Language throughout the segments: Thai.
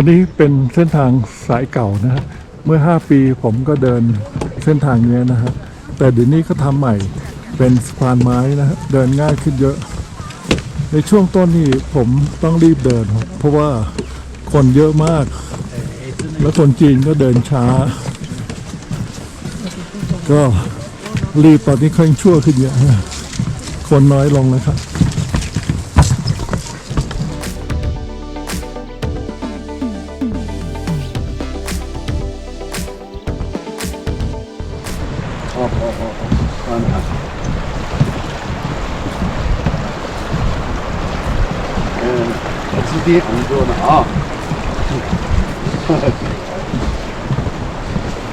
อันนี้เป็นเส้นทางสายเก่านะฮะเมื่อ 5 ปีผมก็เดินเส้นทางนี้นะฮะแต่เดี๋ยวนี้เขาทำใหม่เป็นสะพานไม้นะฮะเดินง่ายขึ้นเยอะ ในช่วงต้นนี่ผมต้องรีบเดินครับเพราะว่าคนเยอะมาก แล้วคนจีนก็เดินช้า ก็รีบตอนนี้ค่อยชั่วขึ้นเยอะนะคนน้อยลงนะครับ 好好好好嗯好嗯我自己工作呢啊嗯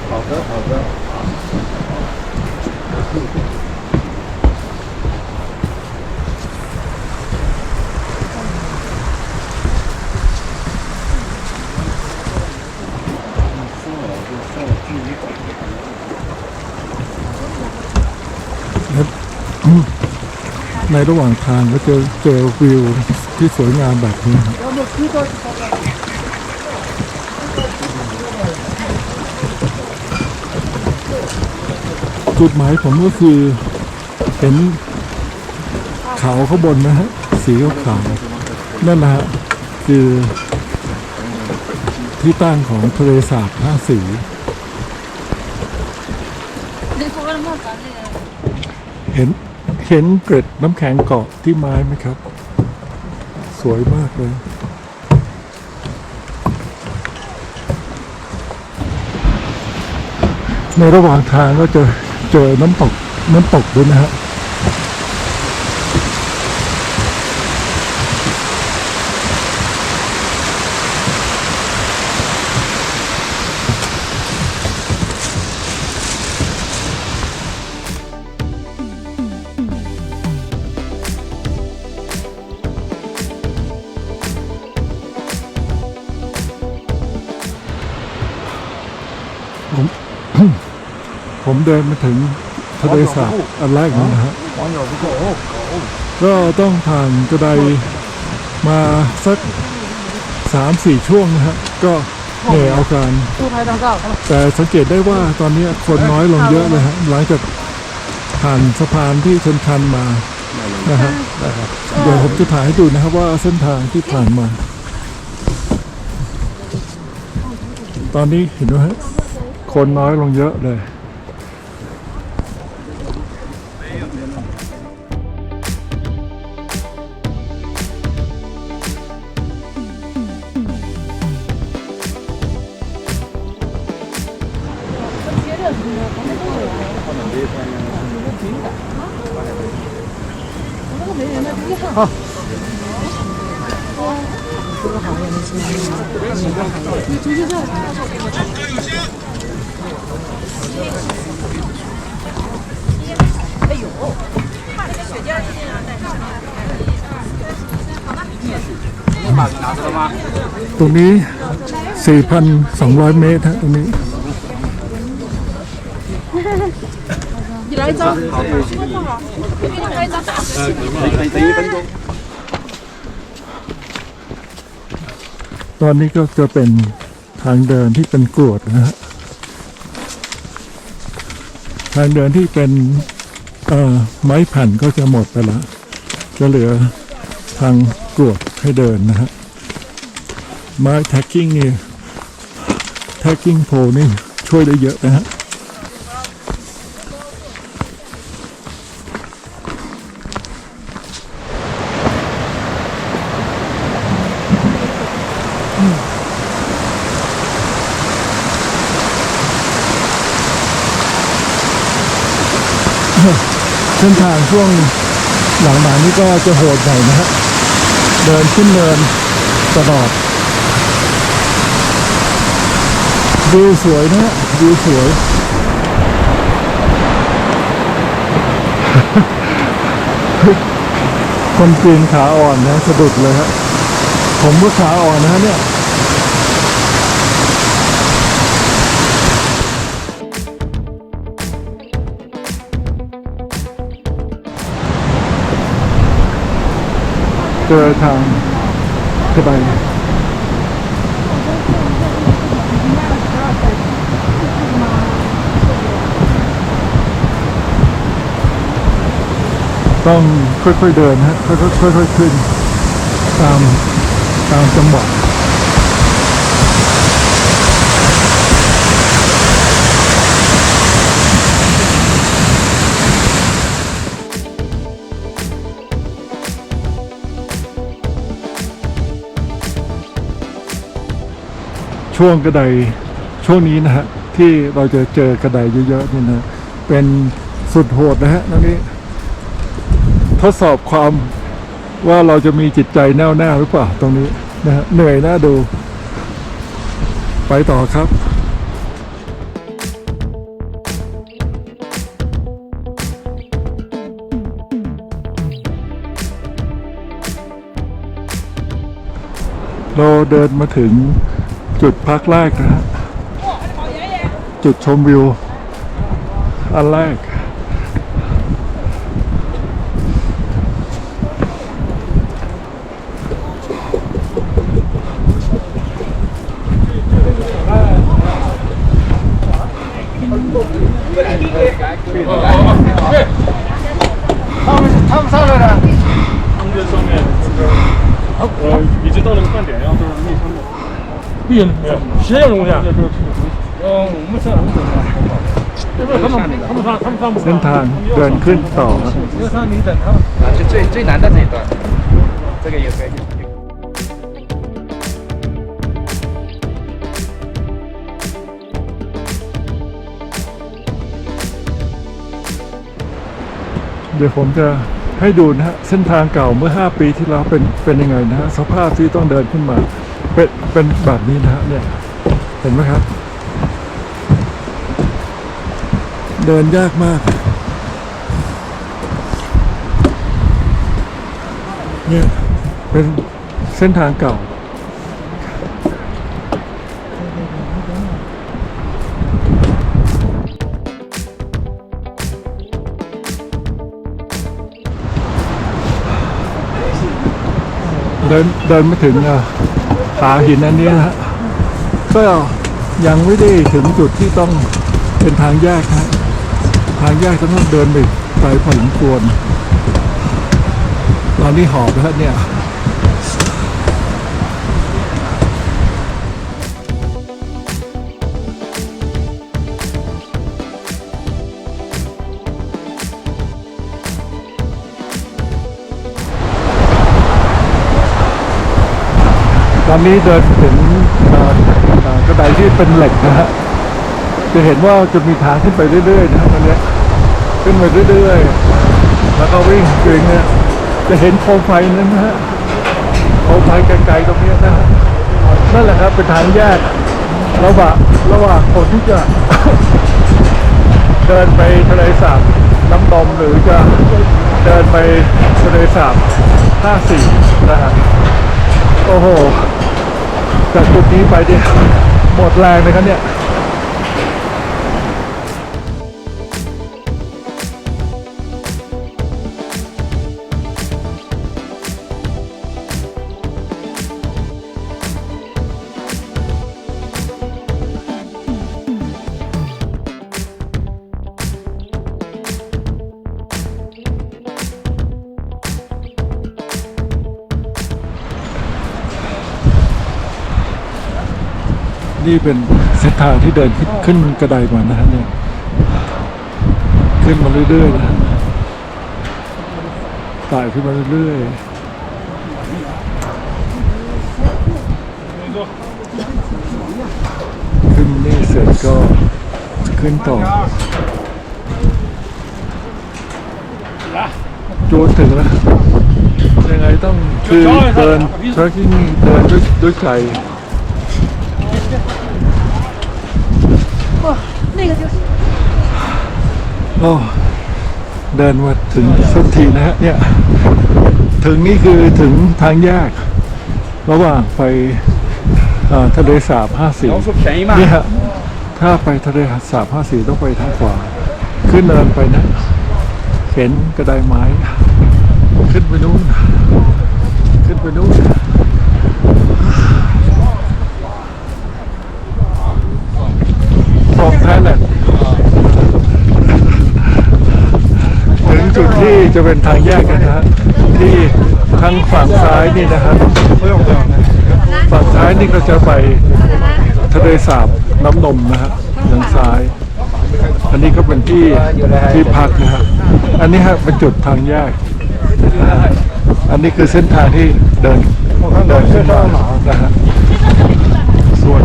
好的好的好 ในระหว่างทางก็เจอเจอวิวที่สวยงามแบบนี้จุดหมายผมก็คือเห็นเขาข้างบนนะฮะสีขาวนั่นแหละฮะคือ ที่ตั้งของทะเลสาบห้าสีเห็น เห็นเกร็ดน้ำแข็งเกาะที่ไม้ไหมครับ สวยมากเลยในระหว่างทางก็จะเจอน้ำตกน้ำตกด้วยนะฮะ ผม ผมเดินมาถึงทะเลสาบอันแรกนะฮะก็ต้องผ่านกระไดมาสักสามสี่ช่วงนะฮะก็เหนื่อยเอาการ แต่สังเกตได้ว่าตอนนี้คนน้อยลงเยอะเลยฮะหลังจากผ่านสะพานที่ชนคันมานะฮะเดี๋ยวผมจะถ่ายให้ดูนะครับว่าเส้นทางที่ผ่านมา ตอนนี้เห็นไหมฮะ คนน้อยลงเยอะเลย ตรงนี้ 4,200 เมตรฮะตรงนี้ 你来一张，给你拍一张。 等一分钟。 ตอนนี้ก็จะเป็นทางเดินที่เป็นกรวดนะฮะ ทางเดินที่เป็นไม้แผ่นก็จะหมดไปแล้วจะเหลือทางกรวดให้เดินนะฮะไม้แท็กกิ้งนี่แท็กกิ้งโพนี่ช่วยได้เยอะนะฮะ ส้นทางช่วงหลังมานี่ก็จะโหดหน่อยนะฮะเดินขึ้นเนินตลอดวิวสวยนะฮะวิวสวย คนปีนขาอ่อนนะสะดุดเลยฮะผมก็ขาอ่อนนะฮะเนี่ย จอทางเข้าไปต้องค่อยๆเดินฮะค่อยๆค่อยๆขึ้น ตามตามจังหวะ ช่วงกระไดช่วงนี้นะฮะที่เราจะเจอกระไดเยอะๆนี่นะเป็นสุดโหดนะฮะตรงนี้ ทดสอบความว่าเราจะมีจิตใจแน่วแน่หรือเปล่าตรงนี้นะฮะเหนื่อยน่าดู ไปต่อครับเราเดินมาถึง จุดพักแรกนะฮะจุดชมวิว อันแรก 어, 이제 떠는 시간대예요. 都是密封的。密没有，实验容量。嗯，我们上我们走这不是他们他们上他们上不 เส้นทางเดินขึ้นต่อครับ 你要上你等他们。啊，是最最难的这一段，这个也可以。 เดี๋ยวผมจะให้ดูนะฮะเส้นทางเก่าเมื่อ 5 ปีที่แล้วเป็นเป็นยังไงนะฮะสภาพที่ต้องเดินขึ้นมา เป็นเป็นแบบนี้นะฮะเนี่ย เห็นไหมครับ เดินยากมาก เนี่ย เป็นเส้นทางเก่าเดินเดินไมาถึงอะ ผาหินอันนี้นะฮะก็ยังไม่ได้ถึงจุดที่ต้องเป็นทางแยกฮะทางแยกต้องเดินไปไกลพอสมควรตอนนี้หอบแล้วฮะเนี่ย ตอนนี้เดินถึงเอ่อเอ่อกระไดที่เป็นเหล็กนะฮะจะเห็นว่าจะมีทางขึ้นไปเรื่อยๆนะครับอันนี้ขึ้นไปเรื่อยๆ แล้วก็วิ่งเองเนี่ยจะเห็นโคมไฟนั้นนะฮะโคมไฟไกลๆตรงนี้นะฮะนั่นแหละครับเป็นทางแยกระหว่างระหว่างคนที่จะ เดินไปทะเลสาบน้ำดมหรือจะเดินไปทะเลสาบห้าสี่นะฮะ โอ้โห จากจุดนี้ไปเนี่ยหมดแรงเลยครับเนี่ย นี่เป็นเส้นทางที่เดินขึ้นกระไดมานะฮะเนี่ย ขึ้นมาเรื่อยๆนะฮะไต่ขึ้นมาเรื่อยๆ ขึ้นนี่เสร็จก็ขึ้นต่อจูนถึงแล้วยังไงต้องคือเดิน trekking เดินด้วยด้วยใจ โอ้เดินมาถึงสักทีนะฮะเนี่ย ถึงนี่คือถึงทางแยก ระหว่างไปทะเลสาบห้าสีนี่ฮะถ้าไปทะเลสาบห้าสิบต้องไปทางขวา ขึ้นเนินไปนะ เห็นกระไดไม้ ขึ้นไปนู้น ขึ้นไปนู้น นี่จะเป็นทางแยกกันนะฮะที่ทางฝั่งซ้ายนี่นะครับฝั่งซ้ายนี่ก็จะไปทะเลสาบน้ำนมนะฮะทางซ้าย อันนี้ก็เป็นที่ที่พักนะฮะอันนี้ฮะเป็นจุดทางแยก อันนี้คือเส้นทางที่เดินเดินขึ้นมานะฮะส่วน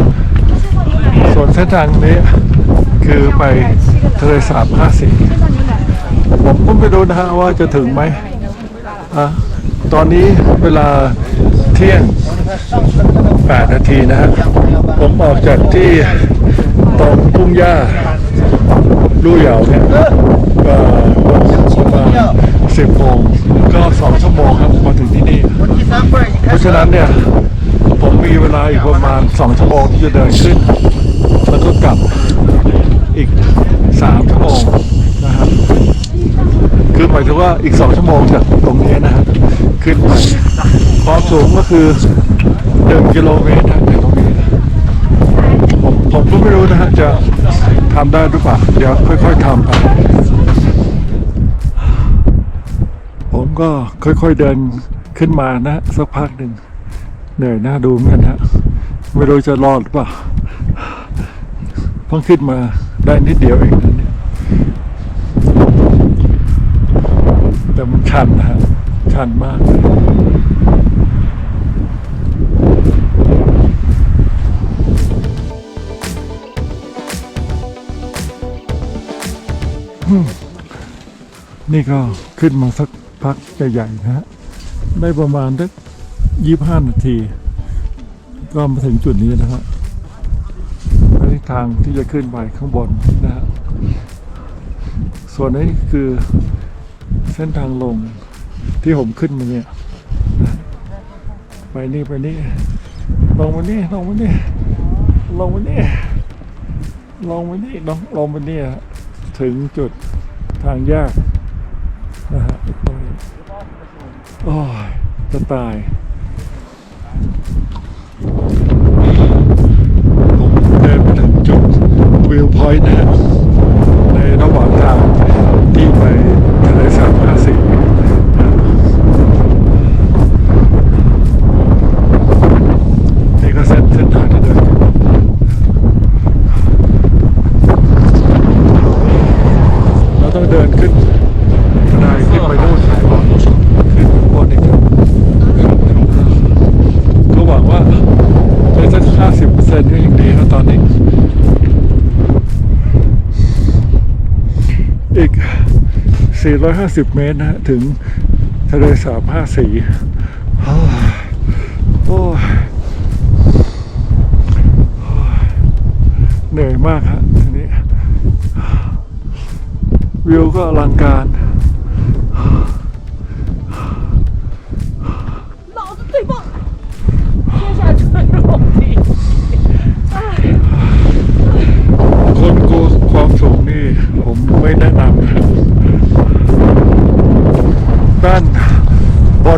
ส่วนเส้นทางนี้คือไปทะเลสาบห้าสี ผมก็ไม่รู้นะฮะว่าจะถึงไหมอะตอนนี้เวลาเที่ยง 8 นาทีนะฮะ ผมออกจากที่ตรงทุ่งหญ้าลู่เหยาเนี่ยก็ประมาณ10โมงก็2ชั่วโมงครับมาถึงที่นี่ เพราะฉะนั้นเนี่ย ผมมีเวลาอีกประมาณ2ชั่วโมงที่จะเดินขึ้นแล้วก็กลับอีก3ชั่วโมงนะครับ คือหมายถึงว่าอีก2ชั่วโมงจากตรงนี้นะฮะขึ้นไปความสูงก็คือ1กิโลเมตรนะจากตรงนี้นะผมผมก็ไม่รู้นะฮะจะทำได้หรือเปล่าเดี๋ยวค่อย ๆทำไปผมก็ค่อยๆเดินขึ้นมานะสักพักหนึ่งเหนื่อยหน้าดูเหมือนกันฮะไม่รู้จะรอดหรือเปล่าเพิ่งขึ้นมาได้นิดเดียวเองนะเนี่ยแต่มัน ชันนะฮะชันมากนี่ก็ขึ้นมาสักพักใหญ่ๆนะฮะ ได้ประมาณสักยี่ห้านาที ก็มาถึงจุดนี้นะฮะอันทางที่จะขึ้นไปข้างบนนะฮะ ส่วนนี้คือ เส้นทางลงที่ผมขึ้นมาเนี่ยไปนี่ไปนี่ลงมานี่ลงมานี่ลงมานี่ลงมานี่ลงลงมานี่ถึงจุดทางแยกนะฮะโอ้ยจะตายผมเดินมาถึงจุดวิวพอยต์นะฮะในระหว่างทางที่ไปทะเลสาบอาซีนี่ก็เส้นเส้นทางที่เดินขึ้นเราต้องเดินขึ้นบันไดขึ้นไปนู่นขึ้นบนอีกครับ ก็หวังว่าจะสักห้าสิบเปอร์เซ็นต์ก็ยังดีนะตอนนี้ อีก 450 เมตรนะฮะถึงทะเลสาบห้าสีโอ้โอ้ยโอ้ยเหนื่อยมากฮะทีนี้ วิวก็อลังการ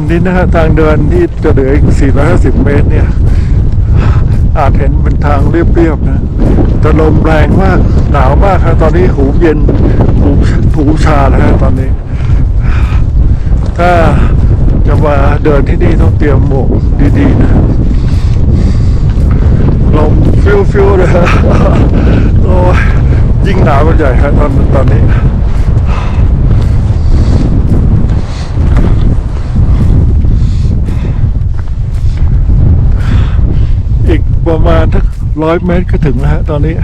นนี้นะฮะทางเดินที่จะเหลืออีก 450 เมตรเนี่ย อาจเห็นเป็นทางเรียบๆนะแต่ลมแรงมากหนาวมากครับตอนนี้หูเย็นหูหูชาแล้วฮะตอนนี้ ถ้าจะมาเดินที่นี่ต้องเตรียมหมวกดีๆนะลมฟิวฟิวเลยฮะโอ้ยยิ่งหนาวกันใหญ่ฮะตอนตอนนี้ อีก ประมาณทักร้อยเมตรก็ถึงแล้วฮะตอนนี้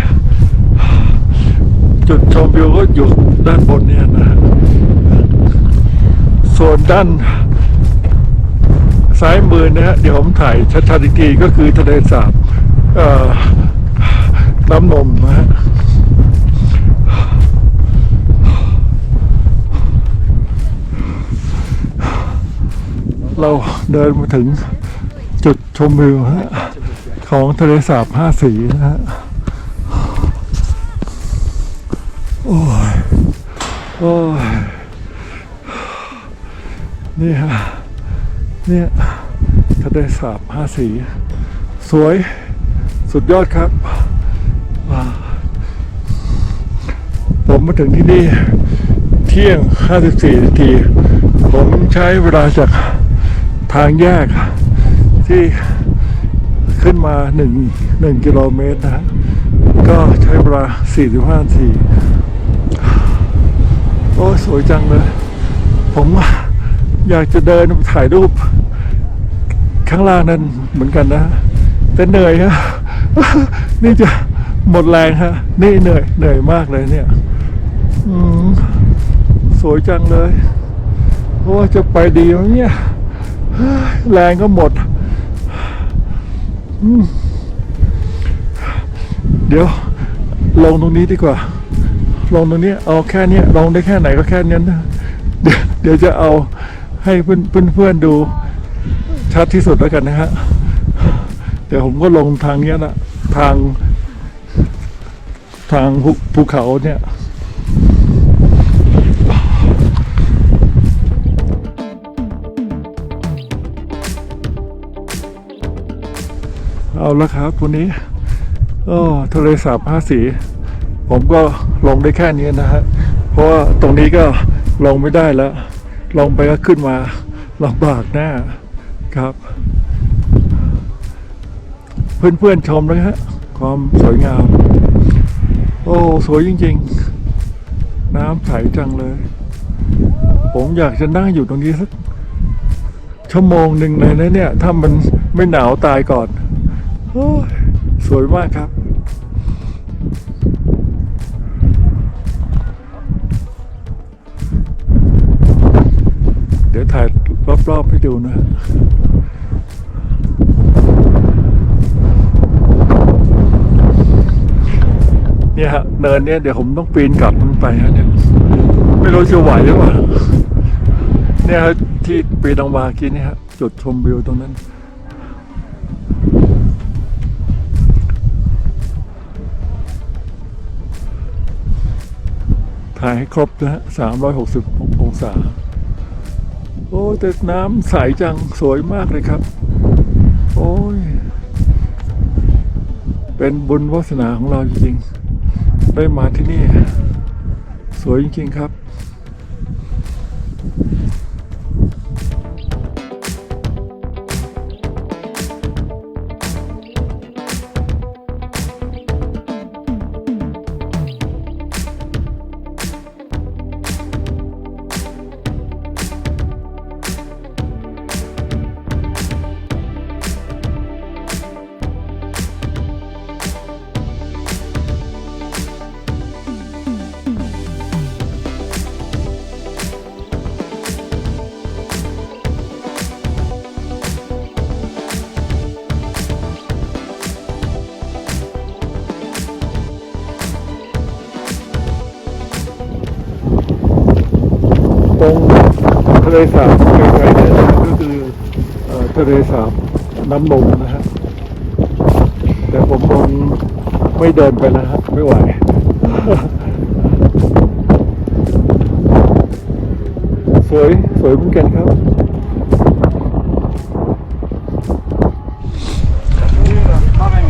จุดชมวิวก็อยู่ด้านบนเนี่ยนะฮะส่วนด้านซ้ายมือนะฮะเดี๋ยวผมถ่ายชัดๆอีกทีก็คือทะเลสาบน้ำนมนะฮะเราเดินมาถึงจุดชมวิวฮะ ของทะเลสาบห้าสีนะฮะโอ้ยโอ้ยนี่ฮะเนี่ยทะเลสาบห้าสี สวยสุดยอดครับ ผมมาถึงที่นี่ เที่ยง 54นาที ผมใช้เวลาจากทางแยกที่ ขึ้นมา 1 1กิโลเมตรนะฮะก็ใช้เวลา 45นาทีโอ้สวยจังเลย ผมอยากจะเดินถ่ายรูป ข้างล่างนั้นเหมือนกันนะ แต่เหนื่อยฮะนี่จะหมดแรงฮะ นี่เหนื่อยเหนื่อยมากเลยเนี่ยอืมสวยจังเลย โอ้จะไปดีไหมเนี่ย แรงก็หมด เดี๋ยว ลงตรงนี้ดีกว่า ลงตรงนี้ เอาแค่นี้ลงได้แค่ไหนก็แค่นั้นะเดี๋ยวเดี๋ยวจะเอาให้เพื่อนเพื่อนเพื่อนดู ชัดที่สุดแล้วกันนะฮะ เดี๋ยวผมก็ลงทางเนี้ยนะทาง ทางภูเขาเนี่ย เอาละครับวันนี้โอ้ทะเลสาบห้าสี ผมก็ลงได้แค่นี้นะฮะเพราะว่าตรงนี้ก็ลงไม่ได้แล้วลงไปก็ขึ้นมาลำบากแน่ครับ เพื่อนๆชมนะฮะความสวยงาม โอ้สวยจริงๆ น้ำใสจังเลย ผมอยากจะนั่งอยู่ตรงนี้สักชั่วโมงหนึ่งเลยนะเนี่ย ถ้ามันไม่หนาวตายก่อน สวยมากครับ เดี๋ยวถ่ายรอบๆให้ดูนะเนี่ยฮะเนินเนี่ยเดี๋ยวผมต้องปีนกลับมันไปฮะเนี่ยไม่รู้จะไหวหรือเปล่าเนี่ยฮะที่ปีนลงมาเมื่อกี้นี่ยฮะจุดชมวิวตรงนั้น ถ่ายให้ครบนะฮะสามร้อยหกสิบองศา โอ้แต่น้ำใสจังสวยมากเลยครับ โอ้ย เป็นบุญวาสนาของเราจริงๆ ได้มาที่นี่ สวยจริงๆครับ ทะเลสาบไกลๆเนี่ยก็คือทะเลสาบน้ำนมนะฮะแต่ผมคงไม่เดินไปแล้วฮะไม่ไหวสวยสวยเหมือนกันครับ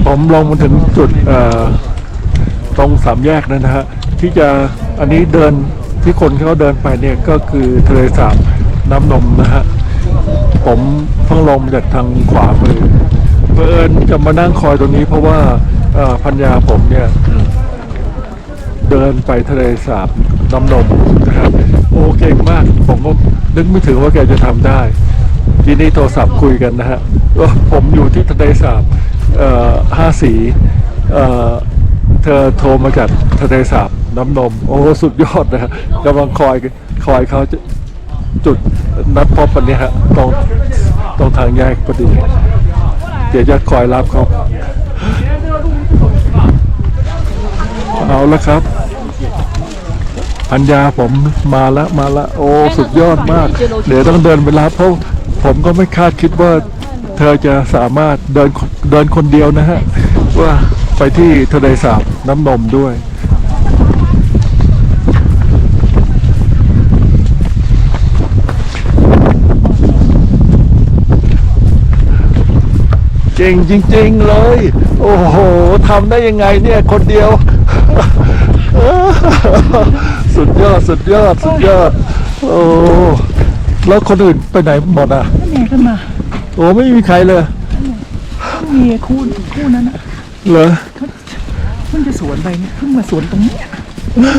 ผมลงมาถึงจุดตรงสามแยกนั่นนะฮะที่จะอันนี้เดินที่คนเขาเดินไปเนี่ยก็คือทะเลสาบ น้ำนมนะฮะผมเพิ่งลงมจากทางขวามือเพื่อนจะมานั่งคอยตรงนี้เพราะว่าพัญญาผมเนี่ย เดินไปทะเลสาบน้ำนมนะครับโอ้เก่งมากผมก็นึกไม่ถึงว่าแกจะทำได้ ทีนี้โทรศัพท์คุยกันนะฮะว่าผมอยู่ที่ทะเลสาบห้าสีเอ่อเธอโทรมาจากทะเลสาบน้ำนม โอ้สุดยอดนะฮะกำลังคอยคอยเขา จุดนัดพบกันเนี่ยฮะตรงตรงทางแยกพอดี เดี๋ยวจะคอยรับเขาเอาละครับ พัญญาผมมาแล้วมาแล้วโอ้ สุดยอดมาก เดี๋ยวต้องเดินไปรับเพราะผมก็ไม่คาดคิดว่า เธอจะสามารถเดินเดินคนเดียวนะฮะ ว่าไปที่ทะเลสาบน้ำนมด้วย เก่งจริง ๆ เลย โอ้โหทำได้ยังไงเนี่ย คนเดียวสุสุดยอด สุดยอด สุดยอด โอ้แล้วคนอื่นไปไหนหมดอะแม่ขึ้นมา โอ้ไม่มีใครเลยมีคู่คู่นั้นอะเหรอเพิ่งจะสวนไปเนี่ยเพิ่งมาสวนตรงเนี้ย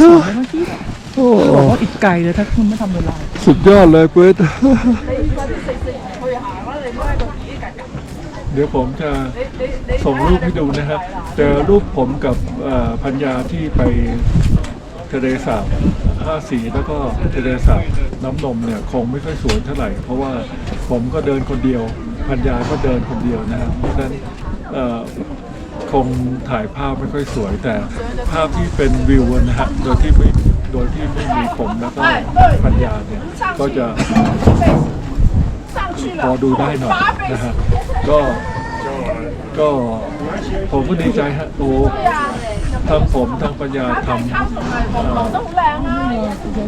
สวนไปเมื่อกี้เนี่ยโอ้บอกว่าอีกไกลเลยถ้าคุณไม่ทำเวลา สุดยอดเลยเพื่อน เดี๋ยวผมจะส่งรูปให้ดูนะครับ เจอรูปผมกับเอ่อพัญญาที่ไปทะเลสาบห้าสีแล้วก็ทะเลสาบน้ำนมเนี่ยคงไม่ค่อยสวยเท่าไหร่ เพราะว่าผมก็เดินคนเดียวพัญญาก็เดินคนเดียวนะครับเพราะฉะนั้นเอ่อคงถ่ายภาพไม่ค่อยสวย แต่ภาพที่เป็นวิวนะฮะโดยที่ไม่โดยที่ไม่มีผมแล้วก็ปัญญาเนี่ยก็จะ พอดูได้หน่อยนะฮะก็ก็ผมก็ดีใจฮะโอ้ทั้งผมทั้งปัญญาทำ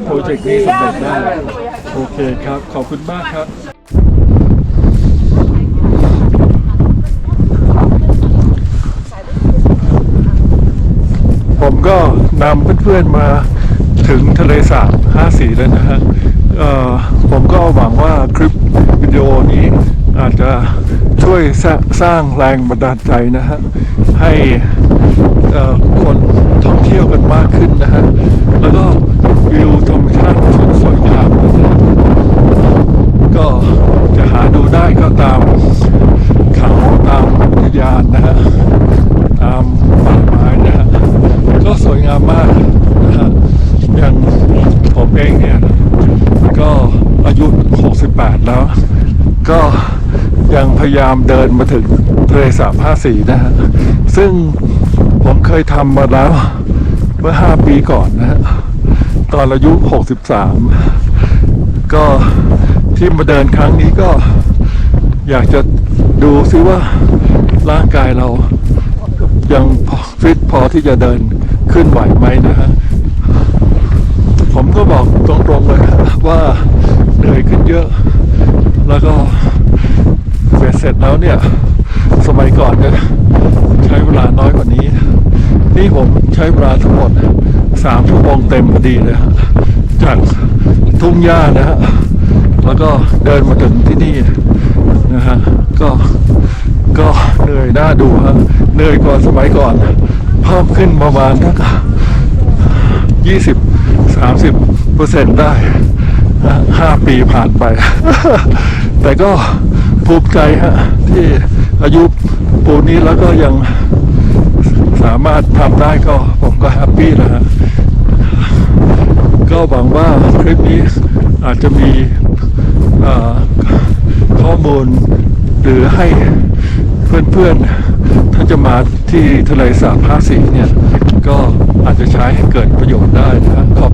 โปรเจกต์นี้สำเร็จได้โอเคครับ ขอบคุณมากครับผมก็นำเพื่อนๆมาถึงทะเลสาบห้าสีแล้วนะฮะ ผมก็หวังว่าคลิปวิดีโอนี้อาจจะช่วยสร้าสร้างแรงบันดาลใจนะฮะ ให้คนท่องเที่ยวกันมากขึ้นนะฮะ แล้วก็วิวธรรมชาติสวยงามนะฮะก็จะหาดูได้ก็ตามเขาตามอุทยานนะฮะ ตามป่าไม้นะฮะ ก็สวยงามมากนะฮะ อย่างผมเองเนี่ย ก็อายุ 68 แล้ว ก็ยังพยายามเดินมาถึงทะเลสาบ54นะฮะ ซึ่งผมเคยทำมาแล้วเมื่อ 5 ปีก่อนนะฮะ ตอนอายุ 63 ก็ที่มาเดินครั้งนี้ก็อยากจะดูซิว่าร่างกายเรายังฟิตพอที่จะเดินขึ้นไหวไหมนะฮะ ผมก็บอกตรงๆเลยฮะ ว่าเหนื่อยขึ้นเยอะ แล้วก็เสร็จเสร็จแล้วเนี่ย สมัยก่อนเนี่ยใช้เวลาน้อยกว่านี้ นี่ผมใช้เวลาทั้งหมดสามชั่วโมงเต็มพอดีเลยฮะจากทุ่งหญ้านะฮะแล้วก็เดินมาถึงที่นี่นะฮะก็ก็เหนื่อยน่าดูฮะเหนื่อยกว่าสมัยก่อนเพิ่มขึ้นประมาณทักยี่สิบสามสิบเปอร์เซ็นต์ได้ ห้าปีผ่านไป แต่ก็ภูมิใจฮะที่อายุปูนี้แล้วก็ยังสามารถทำได้ก็ผมก็แฮปปี้แล้วฮะก็หวังว่าคลิปนี้อาจจะมีข้อมูลหรือให้เพื่อนๆ ถ้าจะมาที่ทะเลสาบภาคสีเนี่ย ก็อาจจะใช้ให้เกิดประโยชน์ได้นะครับขอบ